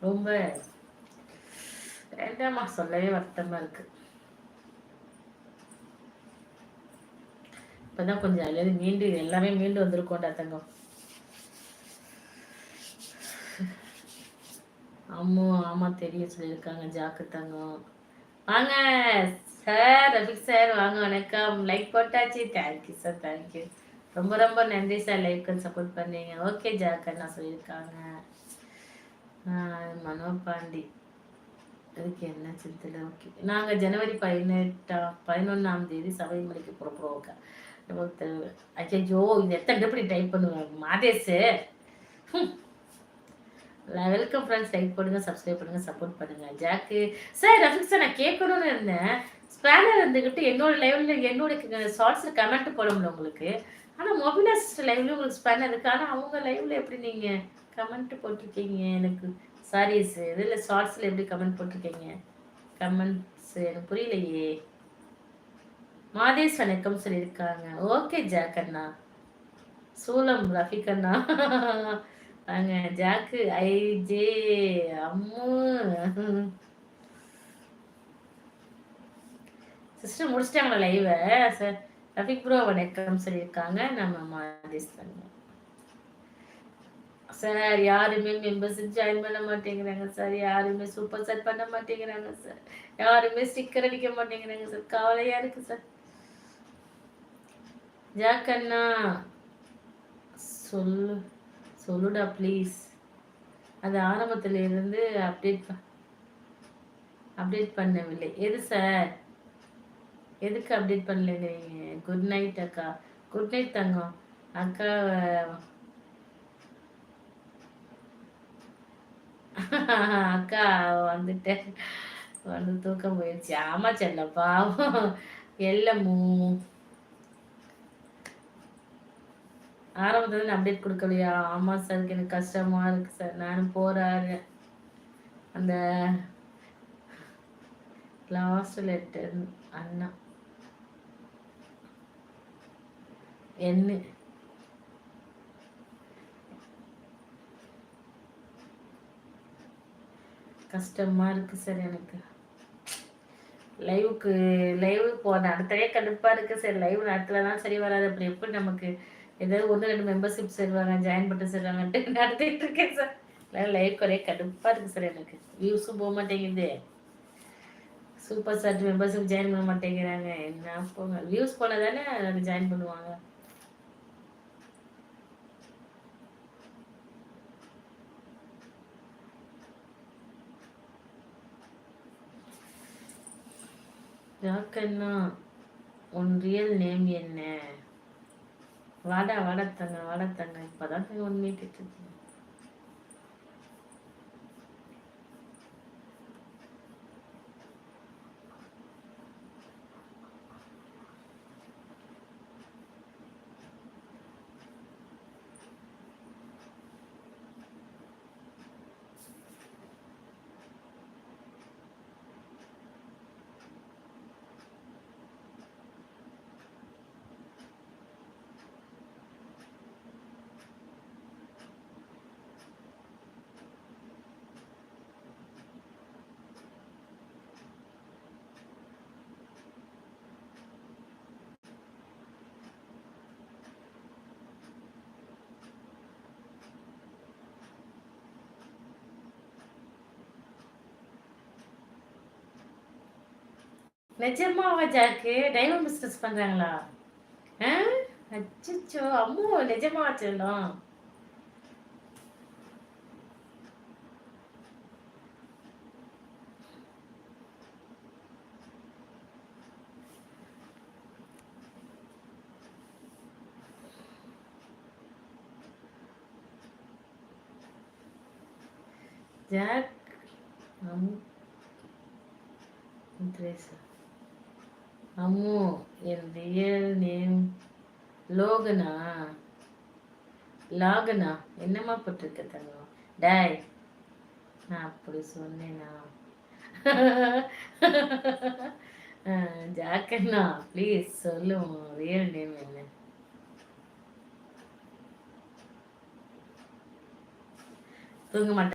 ரொம்ப வேண்டாமா சொல்லவே வருத்தமா இருக்கு. இப்பதான் கொஞ்சம் அல்லது மீண்டு எல்லாமே மீண்டு வந்திருக்கோண்டா தங்கம். அம்மோ ஆமா தெரிய சொல்லியிருக்காங்க ஜாக்கு தங்கம். வாங்க சார் ரஃபிக் சார் வாங்க வணக்கம். லைக் போட்டாச்சு. தேங்க்யூ சார் தேங்க்யூ ரொம்ப ரொம்ப நன்றி சார் லைக் சப்போர்ட் பண்ணீங்க. ஓகே ஜாக்கர் அண்ணா சொல்லியிருக்காங்க. மனோ பாண்டி அதுக்கு என்ன சிந்தனை ஓகே. நாங்கள் ஜனவரி பதினெட்டாம் பதினொன்றாம் தேதி சபரிமலைக்கு புறப்படுவோம் நமக்கு ஐயோ இது எத்தனை எப்படி டைப் பண்ணுவாங்க? மாதேஷு வெல்கம் ஃப்ரெண்ட்ஸ் லைக் பண்ணுங்க சப்ஸ்கிரைப் பண்ணுங்க சப்போர்ட் பண்ணுங்க. ஜாக்கு. சார் ரஃபிக் சார் நான் கேட்கணும்னு இருந்தேன். ஸ்பேனர் இருந்துக்கிட்டு என்னோட லைவ்ல என்னோட ஷார்ட்ஸில் கமெண்ட் போட முடியல உங்களுக்கு. ஆனால் மொபைல் அசிஸ்ட் லைவ்ல உங்களுக்கு ஸ்பேனர் இருக்கு. ஆனால் அவங்க லைவ்ல எப்படி நீங்கள் கமெண்ட் போட்டிருக்கீங்க? எனக்கு சாரி இதில் ஷார்ட்ஸில் எப்படி கமெண்ட் போட்டிருக்கீங்க? கமெண்ட்ஸ் எனக்கு புரியலையே. மாதேஷ் வணக்கம் சொல்லியிருக்காங்க. ஓகே ஜாக் அண்ணா. சூலம் ரஃபிக் அண்ணா. வாங்க Jack I J Ammu. Sister முடிச்சிட்டாங்களா லைவை சார் ரஃபிக் ப்ரோ வணக்கம் சொல்லியிருக்காங்க. நம்ம மாதேஷ் பண்ணுவோம் சார் யாருமே மெம்பர்ஷிப் ஜாயின் பண்ண மாட்டேங்கிறாங்க சார். யாருமே சூப்பர் சார் பண்ண மாட்டேங்கிறாங்க சார். யாருமே ஸ்டிக்கர் அடிக்க மாட்டேங்கிறாங்க சார். கவலையா இருக்கு சார். ஜாக்கண்ணா சொல்லு சொல்லுடா ப்ளீஸ் அது ஆரம்பத்துல இருந்து அப்டேட் அப்டேட் பண்ணவில்லை. எது சார்? எதுக்கு அப்டேட் பண்ணலங்கிறீங்க? குட் நைட் அக்கா. குட் நைட் தங்கம். அக்கா அக்கா வந்துட்டேன் வந்து தூக்கம் போயிடுச்சு ஆமா செல்ல பாவம். எல்லமூ ஆரம்பத்துல அப்டேட் கொடுக்கலையா? ஆமா சார் எனக்கு கஷ்டமா இருக்கு சார் நானும் போறாரு. அந்த லாஸ்ட் லெட்டர் அண்ணா. என்ன கஷ்டமா இருக்கு சார் எனக்கு. லைவுக்கு லைவ் போன அடுத்தவே கடுப்பாக இருக்கு சார். லைவ் நடத்தலாம் சரி வராது. அப்படி எப்படி நமக்கு ஏதாவது ஒன்று ரெண்டு மெம்பர்ஷிப் சேருவாங்க ஜாயின் பண்ணி சேருவாங்கன்ட்டு நடத்திட்டு இருக்கேன் சார். லைவ் குறைய கடுப்பா இருக்கு சார் எனக்கு. வியூஸும் போக மாட்டேங்குது. சூப்பர் சார் மெம்பர்ஷிப் ஜாயின் பண்ண மாட்டேங்கிறாங்க. என்ன போங்க? வியூஸ் போனால் தானே ஜாயின் பண்ணுவாங்க. யாக்கண்ணா உன் ரியல் நேம் என்ன? வாடா வாடா தங்க வாடா தங்க. இப்போதான் உண்மையை கேட்டு நிஜமாவா ஜாக்கு? டைமண்ட் பிஸ்னஸ் பண்றாங்களா? அச்சோ அம்மோ நிஜமா செல்லும் ஜாக் Teresa. அம்மு என் ரியல் நேம் லோகனா? லாகனா? என்னம்மா போட்டிருக்க தங்கம்? டாய் நான் அப்படி சொன்னேனா? ஜாக்கண்ணா ப்ளீஸ் சொல்லுவோம் ரியல் நேம் என்ன? தூங்க மாட்டேன்